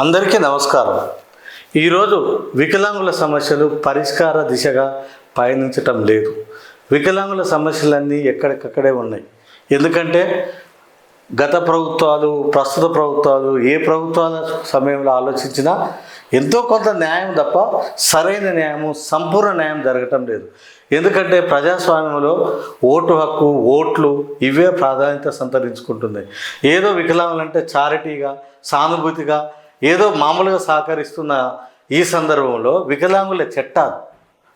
అందరికీ నమస్కారం. ఈరోజు వికలాంగుల సమస్యలు పరిష్కార దిశగా పయనించటం లేదు. వికలాంగుల సమస్యలన్నీ ఎక్కడికక్కడే ఉన్నాయి. ఎందుకంటే గత ప్రభుత్వాలు ప్రస్తుత ప్రభుత్వాలు ఏ ప్రభుత్వాల సమయంలో ఆలోచించినా ఎంతో కొంత న్యాయం తప్ప సరైన న్యాయము సంపూర్ణ న్యాయం జరగటం లేదు. ఎందుకంటే ప్రజాస్వామ్యంలో ఓటు హక్కు ఓట్లు ఇవే ప్రాధాన్యత సంతరించుకుంటుంది ఏదో వికలాంగులంటే చారిటీగా సానుభూతిగా ఏదో మామూలుగా సహకరిస్తున్న ఈ సందర్భంలో వికలాంగుల చట్టాలు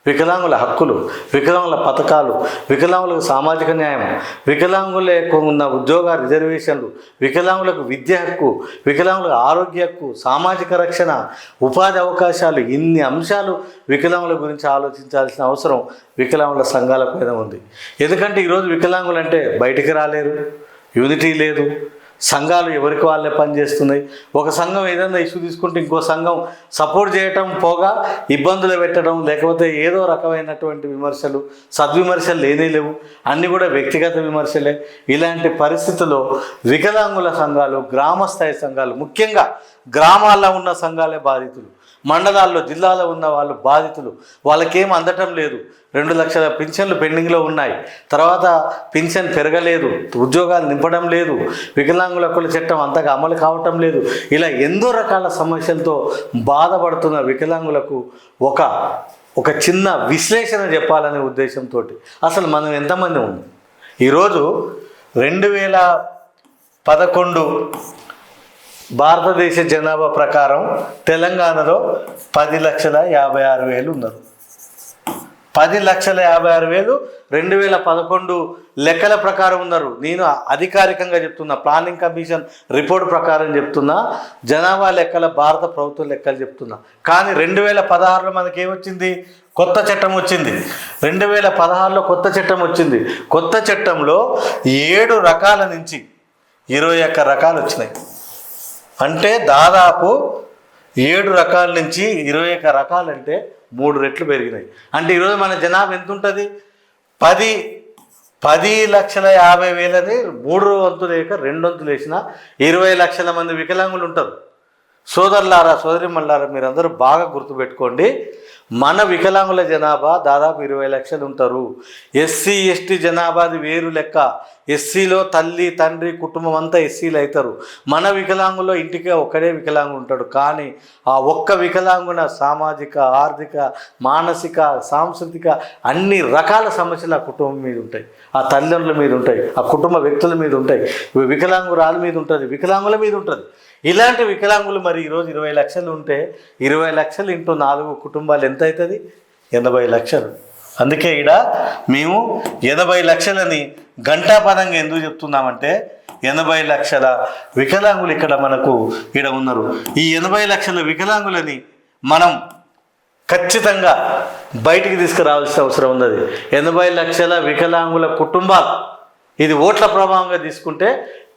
వికలాంగుల హక్కులు వికలాంగుల పథకాలు వికలాంగులకు సామాజిక న్యాయం వికలాంగులకు ఉన్న ఉద్యోగ రిజర్వేషన్లు వికలాంగులకు విద్య హక్కు వికలాంగులకు ఆరోగ్య హక్కు సామాజిక రక్షణ ఉపాధి అవకాశాలు ఇన్ని అంశాలు వికలాంగుల గురించి ఆలోచించాల్సిన అవసరం వికలాంగుల సంఘాల మీద ఉంది. ఎందుకంటే ఈరోజు వికలాంగులు అంటే బయటికి రాలేరు యూనిటీ లేదు సంఘాలు ఎవరికి వాళ్ళే పనిచేస్తున్నాయి ఒక సంఘం ఏదైనా ఇష్యూ తీసుకుంటే ఇంకో సంఘం సపోర్ట్ చేయటం పోగా ఇబ్బందులు పెట్టడం లేకపోతే ఏదో రకమైనటువంటి విమర్శలు సద్విమర్శలు లేనే లేవు. అన్నీ కూడా వ్యక్తిగత విమర్శలే. ఇలాంటి పరిస్థితుల్లో వికలాంగుల సంఘాలు గ్రామ స్థాయి సంఘాలు ముఖ్యంగా గ్రామాల్లో ఉన్న సంఘాలే బాధితులు. మండలాల్లో జిల్లాలో ఉన్న వాళ్ళు బాధితులు. వాళ్ళకేం అందటం లేదు. రెండు లక్షల పింఛన్లు పెండింగ్లో ఉన్నాయి. తర్వాత పింఛన్ పెరగలేదు. ఉద్యోగాలు నింపడం లేదు. వికలాంగుల హక్కుల చట్టం అంతగా అమలు కావటం లేదు. ఇలా ఎన్నో రకాల సమస్యలతో బాధపడుతున్న వికలాంగులకు ఒక ఒక చిన్న విశ్లేషణ చెప్పాలనే ఉద్దేశంతో అసలు మనం ఎంతమంది ఉంది ఈరోజు రెండు వేల పదకొండు భారతదేశ జనాభా ప్రకారం తెలంగాణలో పది లక్షల యాభై ఆరు వేలు ఉన్నారు పది లక్షల యాభై ఆరు వేలు రెండు వేల పదకొండు లెక్కల ప్రకారం ఉన్నారు. నేను అధికారికంగా చెప్తున్నా ప్లానింగ్ కమిషన్ రిపోర్ట్ ప్రకారం చెప్తున్నా జనాభా లెక్కల భారత ప్రభుత్వ లెక్కలు చెప్తున్నా. కానీ రెండు వేల పదహారులో మనకి ఏమొచ్చింది? కొత్త చట్టం వచ్చింది. రెండు వేల పదహారులో కొత్త చట్టం వచ్చింది. కొత్త చట్టంలో ఏడు రకాల నుంచి ఇరవై ఒక్క రకాలు వచ్చినాయి. అంటే దాదాపు ఏడు రకాల నుంచి ఇరవై ఒక రకాలంటే మూడు రెట్లు పెరిగినాయి. అంటే ఈరోజు మన జనాభా ఎంత ఉంటుంది పది పది లక్షల యాభై వేలని మూడు వంతులు వేయక రెండు వంతులు వేసిన ఇరవై లక్షల మంది వికలాంగులు ఉంటారు. సోదరులారా సోదరిమల్లారా మీరందరూ బాగా గుర్తుపెట్టుకోండి. మన వికలాంగుల జనాభా దాదాపు ఇరవై లక్షలు ఉంటారు. ఎస్సీ ఎస్టీ జనాభాది వేరు లెక్క. ఎస్సీలో తల్లి తండ్రి కుటుంబం అంతా ఎస్సీలు అవుతారు. మన వికలాంగులో ఇంటికే ఒక్కడే వికలాంగు ఉంటాడు. కానీ ఆ ఒక్క వికలాంగున సామాజిక ఆర్థిక మానసిక సాంస్కృతిక అన్ని రకాల సమస్యలు ఆ కుటుంబం మీద ఉంటాయి. ఆ తల్లిదండ్రుల మీద ఉంటాయి. ఆ కుటుంబ వ్యక్తుల మీద ఉంటాయి. వికలాంగురాల మీద ఉంటుంది వికలాంగుల మీద ఉంటుంది. ఇలాంటి వికలాంగులు మరి ఈరోజు ఇరవై లక్షలు ఉంటే ఇరవై లక్షలు ఇంటూ నాలుగు కుటుంబాలు ఎంత అవుతుంది? ఎనభై లక్షలు. అందుకే ఈడ మేము ఎనభై లక్షలని గంటాపదంగా ఎందుకు చెప్తున్నామంటే ఎనభై లక్షల వికలాంగులు ఇక్కడ మనకు ఇక్కడ ఉన్నారు. ఈ ఎనభై లక్షల వికలాంగులని మనం ఖచ్చితంగా బయటికి తీసుకురావాల్సిన అవసరం ఉన్నది. ఎనభై లక్షల వికలాంగుల కుటుంబాలు ఇది ఓట్ల ప్రభావంగా తీసుకుంటే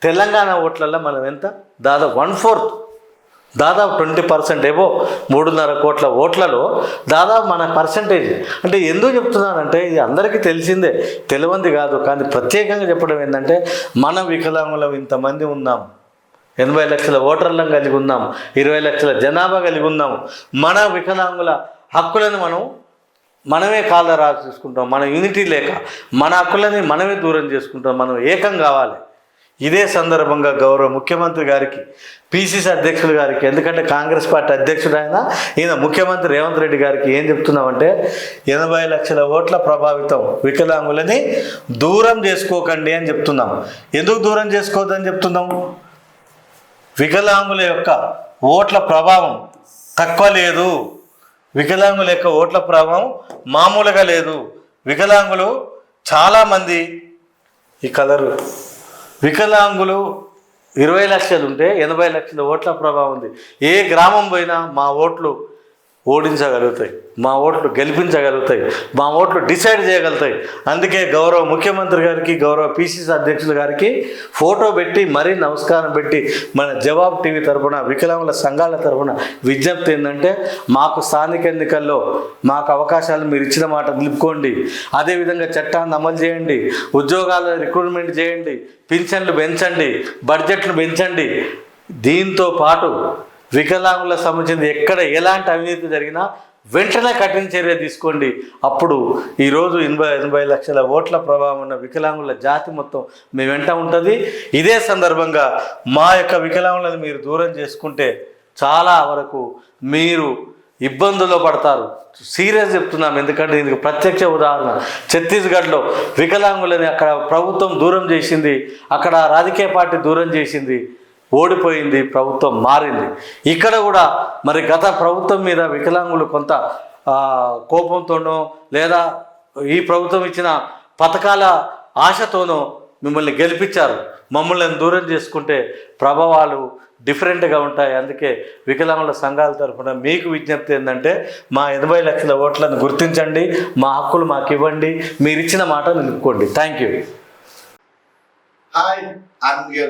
తెలంగాణ ఓట్లలో మనం ఎంత? దాదాపు వన్ ఫోర్త్ దాదాపు ట్వంటీ పర్సెంట్ ఏవో మూడున్నర కోట్ల ఓట్లలో దాదాపు మన పర్సంటేజ్. అంటే ఎందుకు చెప్తున్నానంటే ఇది అందరికీ తెలిసిందే తెలియంది కాదు. కానీ ప్రత్యేకంగా చెప్పడం ఏంటంటే మన వికలాంగులం ఇంతమంది ఉన్నాం. ఎనభై లక్షల ఓటర్లను కలిగి ఉన్నాం. ఇరవై లక్షల జనాభా కలిగి ఉన్నాం. మన వికలాంగుల హక్కులను మనం మనమే కాళ్ళ రాసి చూసుకుంటాం. మన యూనిటీ లేక మన హక్కులని మనమే దూరం చేసుకుంటాం. మనం ఏకం కావాలి. ఇదే సందర్భంగా గౌరవ ముఖ్యమంత్రి గారికి పిసిసి అధ్యక్షులు గారికి ఎందుకంటే కాంగ్రెస్ పార్టీ అధ్యక్షుడు ఆయన ఈయన ముఖ్యమంత్రి రేవంత్ రెడ్డి గారికి ఏం చెప్తున్నామంటే ఎనభై లక్షల ఓట్ల ప్రభావితం వికలాంగులని దూరం చేసుకోకండి అని చెప్తున్నాం. ఎందుకు దూరం చేసుకోవద్దని చెప్తున్నాం? వికలాంగుల యొక్క ఓట్ల ప్రభావం తక్కువ లేదు. వికలాంగుల యొక్క ఓట్ల ప్రభావం మామూలుగా లేదు. వికలాంగులు చాలామంది ఈ కలరు వికలాంగులు ఇరవై లక్షలు ఉంటే ఎనభై లక్షల ఓట్ల ప్రభావం ఉంది. ఏ గ్రామం పోయినా మా ఓట్లు ఓడించగలుగుతాయి. మా ఓట్లు గెలిపించగలుగుతాయి. మా ఓట్లు డిసైడ్ చేయగలుగుతాయి. అందుకే గౌరవ ముఖ్యమంత్రి గారికి గౌరవ పిసిసి అధ్యక్షులు గారికి ఫోటో పెట్టి మరీ నమస్కారం పెట్టి మన జవాబు టీవీ తరఫున వికలాంగుల సంఘాల తరఫున విజ్ఞప్తి ఏంటంటే మాకు స్థానిక ఎన్నికల్లో మాకు అవకాశాలు మీరు ఇచ్చిన మాట నిలుపుకోండి. అదేవిధంగా చట్టాన్ని అమలు చేయండి. ఉద్యోగాల రిక్రూట్మెంట్ చేయండి. పింఛన్లు పెంచండి. బడ్జెట్లు పెంచండి. దీంతో పాటు వికలాంగులకు సంబంధించింది ఎక్కడ ఎలాంటి అవినీతి జరిగినా వెంటనే కఠిన చర్య తీసుకోండి. అప్పుడు ఈరోజు ఎనభై ఎనభై లక్షల ఓట్ల ప్రభావం ఉన్న వికలాంగుల జాతి మొత్తం మీ వెంట ఉంటుంది. ఇదే సందర్భంగా మా యొక్క వికలాంగులను మీరు దూరం చేసుకుంటే చాలా వరకు మీరు ఇబ్బందుల్లో పడతారు. సీరియస్ చెప్తున్నాం ఎందుకంటే దీనికి ప్రత్యక్ష ఉదాహరణ. ఛత్తీస్గఢ్లో వికలాంగులని అక్కడ ప్రభుత్వం దూరం చేసింది అక్కడ రాజకీయ పార్టీ దూరం చేసింది. ఓడిపోయింది ప్రభుత్వం మారింది. ఇక్కడ కూడా మరి గత ప్రభుత్వం మీద వికలాంగులు కొంత కోపంతోనో లేదా ఈ ప్రభుత్వం ఇచ్చిన పథకాల ఆశతోనో మిమ్మల్ని గెలిపించారు. మమ్మల్ని దూరం చేసుకుంటే ప్రభావాలు డిఫరెంట్గా ఉంటాయి. అందుకే వికలాంగుల సంఘాల తరఫున మీకు విజ్ఞప్తి ఏంటంటే మా ఎనభై లక్షల ఓట్లను గుర్తించండి మా హక్కులు మాకు ఇవ్వండి మీరు ఇచ్చిన మాట నిలుపుకోండి. Thank you hi I'm here